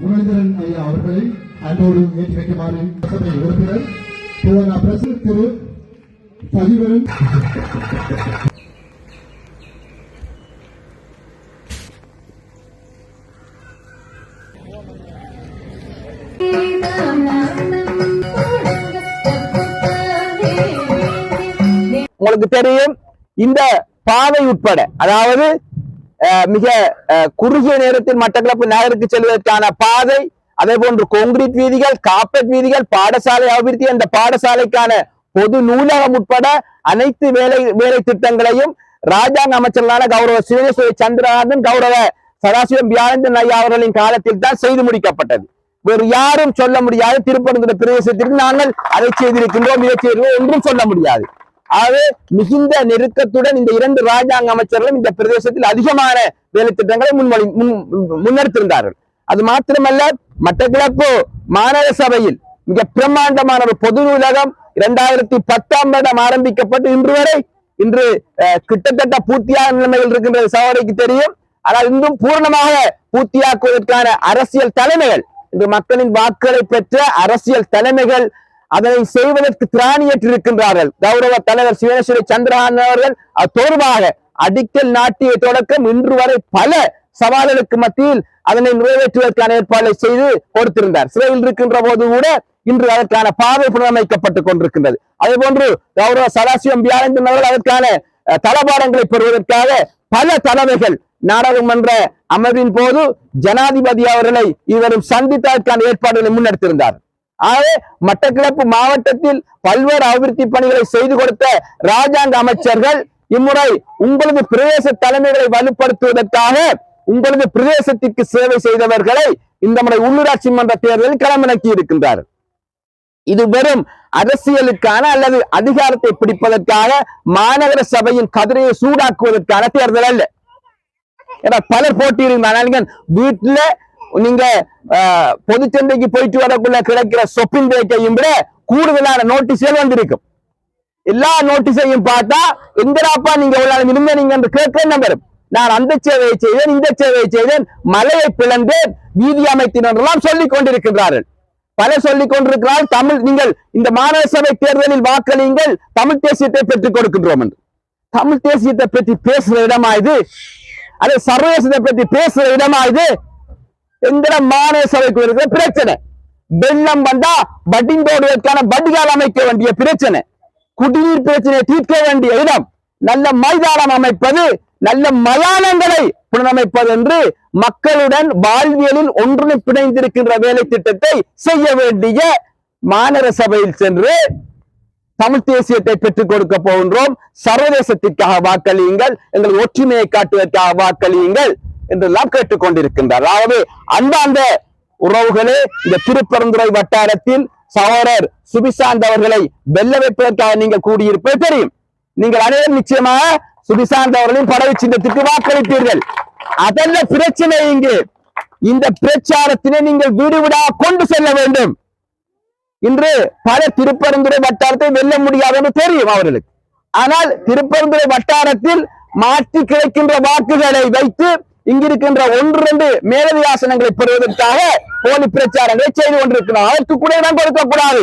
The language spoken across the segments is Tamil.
குணேந்திரன் ஐயா அவர்களை அன்போடு ஏற்றி வைக்குமாறு சபை உறுப்பினர் திரு பிரசு திரு சஜீவன் உங்களுக்கு தெரியும் இந்த பாதை உட்பட அதாவது மிக அஹ், குறுகிய நேரத்தில் மட்டக்களப்பு நகருக்கு செல்வதற்கான பாதை அதே போன்று கொங்கிரீட் வீதிகள் காப்பட் வீதிகள் பாடசாலை அபிவிருத்தி அந்த பாடசாலைக்கான பொது நூலகம் உட்பட அனைத்து வேலை வேலை திட்டங்களையும் ராஜாங்க அமைச்சர்களான கௌரவ சிவனேஸ்வரி சந்திரநாதன் கௌரவ சதாசிவம் வியாழந்தன் ஐயா அவர்களின் காலத்தில் தான் செய்து முடிக்கப்பட்டது. வேறு யாரும் சொல்ல முடியாது. திருப்பரங்குன்ற பிரதேசத்திற்கு நாங்கள் அதை செய்திருக்கின்றோம். இதை செய்திருக்கிறோம். என்றும் சொல்ல முடியாது. ஆகவே மிகுந்த நெருக்கத்துடன் இந்த இரண்டு ராஜாங்க அமைச்சர்களும் இந்த பிரதேசத்தில் அதிகமான வேலை திட்டங்களை முன்மொழி முன்- முன்னெடுத்திருந்தார்கள். அது மாத்திரமல்ல மட்டக்கிழப்பு மாநகர சபையில் மிக பிரம்மாண்டமான ஒரு பொது நூலகம் இரண்டாயிரத்தி பத்தாம் வருடம் ஆரம்பிக்கப்பட்டு இன்று வரை இன்று அஹ், கிட்டத்தட்ட பூர்த்தியான நிலைமையில் இருக்கின்றது. சகோதரிக்கு தெரியும். ஆனால் இன்னும் பூர்ணமாக பூர்த்தியாக்குவதற்கான அரசியல் தலைமைகள் இன்று மக்களின் வாக்குகளை பெற்ற அரசியல் தலைமைகள் அதனை செய்வதற்கு திராணியற்றிருக்கின்றார்கள். கௌரவ தலைவர் சிவனேஸ்வரி சந்திரன் அவர்கள் தொடர்பாக அடிக்கல் நாட்டிய தொடக்கம் இன்று வரை பல சவால்களுக்கு மத்தியில் அதனை நிறைவேற்றுவதற்கான ஏற்பாடுகளை செய்து கொடுத்திருந்தார். சிறையில் இருக்கின்ற போது கூட இன்று அதற்கான பாதை புனரமைக்கப்பட்டுக் கொண்டிருக்கின்றது. அதே போன்று கௌரவ சதாசிவம் வியாழந்தன் அவர்கள் அதற்கான அஹ், தளபாடங்களை பெறுவதற்காக பல தலைமைகள் நாடாளுமன்ற அமர்வின் போது ஜனாதிபதி அவர்களை இவரும் சந்தித்ததற்கான ஏற்பாடுகளை முன்னெடுத்திருந்தார். ஆகவே மட்டக்கிழப்பு மாவட்டத்தில் பல்வேறு அபிவிருத்தி பணிகளை செய்து கொடுத்த ராஜாங்க அமைச்சர்கள் இம்முறை உங்களது பிரதேச தலைமைகளை வலுப்படுத்துவதற்காக உங்களது பிரதேசத்திற்கு சேவை செய்தவர்களை இந்த முறை உள்ளூராட்சி மன்ற தேர்தலில் களமிறக்கி இருக்கின்றார் இது வெறும் அரசியலுக்கான அல்லது அதிகாரத்தை பிடிப்பதற்காக மாநகர சபையின் கதிரையை சூடாக்குவதற்கான தேர்தல் அல்ல. ஏன்னா பலர் போட்டியிருந்தாங்க வீட்டுல நீங்க பொதுச்சந்தைக்கு போயிட்டு வரக்குள்ள கிடைக்கிற சொப்பின் ரேட்டையும் விட கூடுதலான நோட்டீஸ்கள் வந்திருக்கும். எல்லா நோட்டீஸையும் பார்த்தா எங்கடாப்பா நீங்க எவ்வளவு இருந்த நீங்க என்று கேட்க நம்பரும் நான் அந்த சேவையை செய்தேன் இந்த சேவையை செய்தேன் மலையை பிளந்தேன் வீதி அமைத்தினர் எல்லாம் சொல்லிக் கொண்டிருக்கின்றார்கள். பல சொல்லிக் கொண்டிருக்கிறார் தமிழ் நீங்கள் இந்த மாநகர சபை தேர்தலில் வாக்களியுங்கள். தமிழ் தேசியத்தை பெற்றுக் கொடுக்கின்றோம் என்று. தமிழ் தேசியத்தை பற்றி பேசுற இடமா இது? அது சர்வதேசத்தை பற்றி பேசுற இடமா இது? எந்திர மாநில சபைக்கு இருக்கிற பிரச்சனை. வெள்ளம் வந்தா வடிந்தோடுவதற்கான வடிகால் அமைக்க வேண்டிய பிரச்சனை. குடிநீர் பிரச்சனையை தீர்க்க வேண்டிய இடம். நல்ல மைதானம் அமைப்பது நல்ல மயானங்களை புனரமைப்பது என்று மக்களுடன் வாழ்வியலில் ஒன்று பிணைந்திருக்கின்ற வேலை திட்டத்தை செய்ய வேண்டிய மாநகர சபையில் சென்று தமிழ் தேசியத்தை பெற்றுக் கொடுக்க போகின்றோம். சர்வதேசத்திற்காக வாக்களியுங்கள். எங்கள் ஒற்றுமையை காட்டுவதற்காக வாக்களியுங்கள். என்றெல்லாம் கேட்டுக்கொண்டிருக்கின்றார் அதாவது அந்தாந்த உறவுகளே இந்த திருப்பரந்துரை வட்டாரத்தில் சகோதரர் சுபிசாந்த் அவர்களை வெல்ல வைப்பதற்காக நீங்கள் கூடியிருப்பது தெரியும். நீங்கள் அனைவரும் நிச்சயமாக சுபிசாந்த் அவர்களின் படகு சின்னத்துக்கு வாக்களித்தீர்கள் அதல்ல பிரச்சனை இங்கு? இந்த பிரச்சாரத்தினை நீங்கள் வீடு கொண்டு செல்ல வேண்டும். இன்று பல திருப்பரந்துரை வட்டாரத்தை வெல்ல முடியாது என்று தெரியும் அவர்களுக்கு. ஆனால் திருப்பரந்துரை வட்டாரத்தில் மாற்றி கிடைக்கின்ற வாக்குகளை வைத்து இங்கிருக்கின்ற ஒன்று ரெண்டு மேலதி ஆசனங்களை பெறுவதற்காக போலி பிரச்சாரங்களை செய்து கொண்டிருக்கிறார் அதற்கு கூட இடம் கொடுக்கக்கூடாது.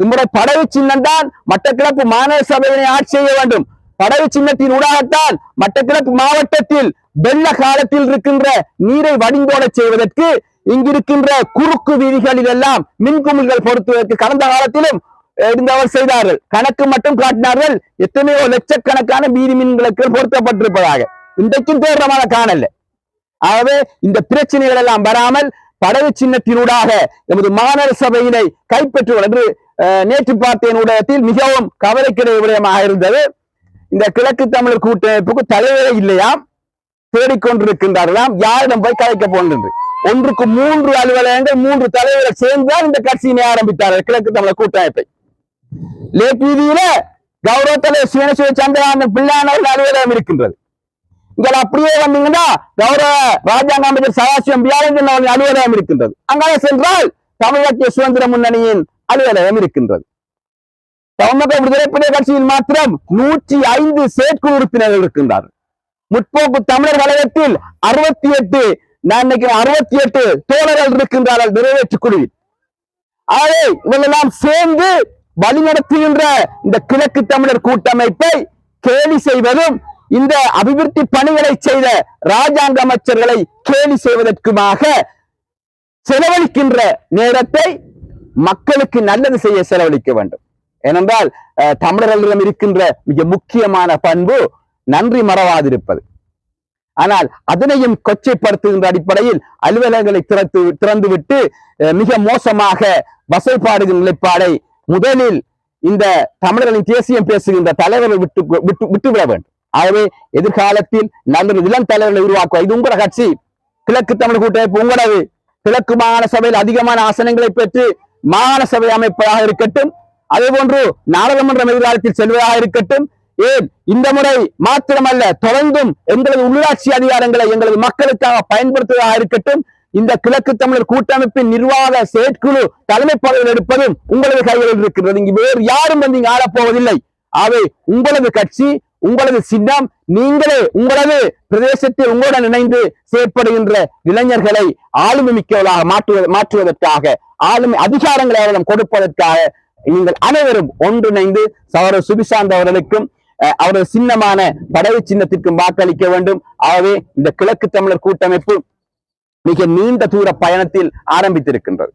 நம்முடைய படவு படகு சின்னம் தான் மட்டக்கிழப்பு மாநகர சபையினை ஆட்சி செய்ய வேண்டும். படகு சின்னத்தின் ஊடாகத்தான் மட்டக்கிழப்பு மாவட்டத்தில் வெள்ள காலத்தில் இருக்கின்ற நீரை வடிந்தோட செய்வதற்கு இங்கிருக்கின்ற குறுக்கு வீதிகளில் எல்லாம் மின்குமிழ்கள் பொருத்துவதற்கு கடந்த காலத்திலும் இருந்தவர் செய்தார்கள். கணக்கு மட்டும் காட்டினார்கள் எத்தனையோ லட்சக்கணக்கான மீதி மின்களுக்கு பொருத்தப்பட்டிருப்பதாக. இன்றைக்கும் தீவிரமான காணல. ஆகவே இந்த பிரச்சனைகள் எல்லாம் வராமல் படகு சின்னத்தினூடாக எமது மாநகர சபையினை கைப்பற்றுவது என்று நேற்று பார்த்தேன் ஊடகத்தில். மிகவும் கவலைக்கிடைய விடயமாக இருந்தது. இந்த கிழக்கு தமிழர் கூட்டமைப்புக்கு தலைவரே இல்லையாம் தேடிக்கொண்டிருக்கின்றார்களாம். யாரிடம் போய் கலைக்க போகின்றது? ஒன்றுக்கு மூன்று அலுவலகங்கள் மூன்று தலைவர்கள் சேர்ந்துதான் இந்த கட்சியினை ஆரம்பித்தார்கள் கிழக்கு தமிழர் கூட்டமைப்பை. லேக் வீதியில கௌரவ தலைவர் சிவனசிவ சந்திரகாந்தன் பிள்ளையானவர்கள் அலுவலகம் இருக்கின்றது. இங்க அப்படியே வந்தீங்கன்னா கௌரவ ராஜாங்க அமைச்சர் சதாசிவம் வியாழன் அவர்கள் அலுவலகம் இருக்கின்றது. அங்கே சென்றால் தமிழக சுதந்திர முன்னணியின் அலுவலகம் இருக்கின்றது. தமிழக விடுதலை புலிகள் கட்சியில் மாத்திரம் நூற்றி ஐந்து செயற்குழு உறுப்பினர்கள் இருக்கின்றார்கள். முற்போக்கு தமிழர் கழகத்தில் அறுபத்தி எட்டு நான் நினைக்கிறேன் அறுபத்தி எட்டு தோழர்கள் இருக்கின்றார்கள் நிறைவேற்று குழுவில். ஆகவே இவர்களெல்லாம் சேர்ந்து வழிநடத்துகின்ற இந்த கிழக்கு தமிழர் கூட்டமைப்பை கேலி செய்வதும் இந்த அபிவிருத்தி பணிகளை செய்த ராஜாங்க அமைச்சர்களை கேலி செய்வதற்குமாக செலவழிக்கின்ற நேரத்தை மக்களுக்கு நல்லது செய்ய செலவழிக்க வேண்டும். ஏனென்றால் அஹ், தமிழர்களிடம் இருக்கின்ற மிக முக்கியமான பண்பு நன்றி மறவாதிருப்பது. ஆனால் அதனையும் கொச்சைப்படுத்துகின்ற அடிப்படையில் அலுவலகங்களை திறந்து திறந்துவிட்டு அஹ், மிக மோசமாக வசல்பாடுகள் நிலைப்பாடை முதலில் இந்த தமிழர்களின் தேசியம் பேசுகின்ற தலைவர்கள் விட்டு விட்டு விட்டுவிட வேண்டும். ஆகவே எதிர்காலத்தில் நல்ல இளம் தலைவர்களை உருவாக்குவா இது உங்களோட கட்சி. கிழக்கு தமிழ் கூட்டமைப்பு உங்களது. கிழக்கு மாகாண சபையில் அதிகமான ஆசனங்களை பெற்று மாகாண சபை அமைப்பதாக இருக்கட்டும். அதே போன்று நாடாளுமன்றம் எதிர்காலத்தில் செல்வதாக இருக்கட்டும். ஏன்? இந்த முறை மாத்திரமல்ல தொடர்ந்தும் எங்களது உள்ளாட்சி அதிகாரங்களை எங்களது மக்களுக்காக பயன்படுத்துவதாக இருக்கட்டும். இந்த கிழக்கு தமிழர் கூட்டமைப்பின் நிர்வாக செயற்குழு தலைமை பதவியில் எடுப்பதும் உங்களது கைகளில் இருக்கிறது இங்கு வேறு யாரும் வந்து இங்கு ஆளப்போவதில்லை. ஆகவே உங்களது கட்சி உங்களது சின்னம் நீங்களே உங்களது பிரதேசத்தில் உங்களுடன் இணைந்து செயற்படுகின்ற இளைஞர்களை ஆளுமை மிக்கவர்களாக மாற்றுவது மாற்றுவதற்காக ஆளுமை அதிகாரங்களை அவரிடம் கொடுப்பதற்காக நீங்கள் அனைவரும் ஒன்றிணைந்து சவர சுபிசாந்த் அவர்களுக்கும் அஹ், அவரது சின்னமான படகு சின்னத்திற்கும் வாக்களிக்க வேண்டும். ஆகவே இந்த கிழக்கு தமிழர் கூட்டமைப்பு மிக நீண்ட தூர பயணத்தில் ஆரம்பித்திருக்கின்றது.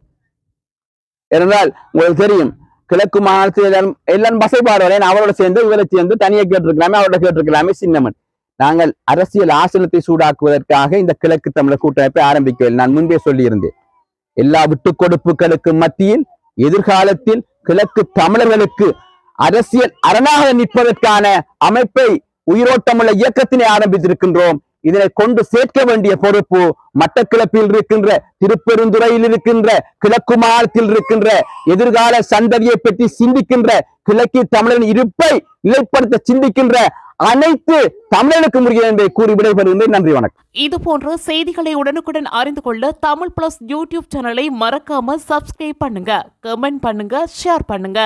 ஏனென்றால் உங்களுக்கு தெரியும் கிழக்கு மாநிலத்தில் எல்லாரும் எல்லாரும் பசைப்பாடுவார் அவரோட சேர்ந்து இவரை சேர்ந்து தனியாக கேட்டிருக்கலாமே அவரோட கேட்டிருக்கலாமே சின்னமன் நாங்கள் அரசியல் ஆசனத்தை சூடாக்குவதற்காக இந்த கிழக்கு தமிழர் கூட்டமைப்பை ஆரம்பிக்கவில்லை. நான் முன்பே சொல்லியிருந்தேன். எல்லா விட்டுக் கொடுப்புகளுக்கு மத்தியில் எதிர்காலத்தில் கிழக்கு தமிழர்களுக்கு அரசியல் அரணாக நிற்பதற்கான அமைப்பை உயிரோட்டமுள்ள இயக்கத்தினை ஆரம்பித்திருக்கின்றோம். இதனை கொண்டு சேர்க்க வேண்டிய பொறுப்பு மட்டக்கிழப்பில் இருக்கின்ற திருப்பெருந்துறையில் இருக்கின்ற கிழக்கு மாநிலத்தில் இருக்கின்ற எதிர்கால சந்ததியை பற்றி சிந்திக்கின்ற கிழக்கு தமிழின் இருப்பை நிலைப்படுத்த சிந்திக்கின்ற அனைத்து தமிழனுக்கு முடியும் என்பதை கூறி விடைபெறுகின்றேன். நன்றி வணக்கம். இது போன்ற செய்திகளை உடனுக்குடன் அறிந்து கொள்ள தமிழ் பிளஸ் யூடியூப் சேனலை மறக்காம சப்ஸ்கிரைப் பண்ணுங்க கமெண்ட் பண்ணுங்க ஷேர் பண்ணுங்க.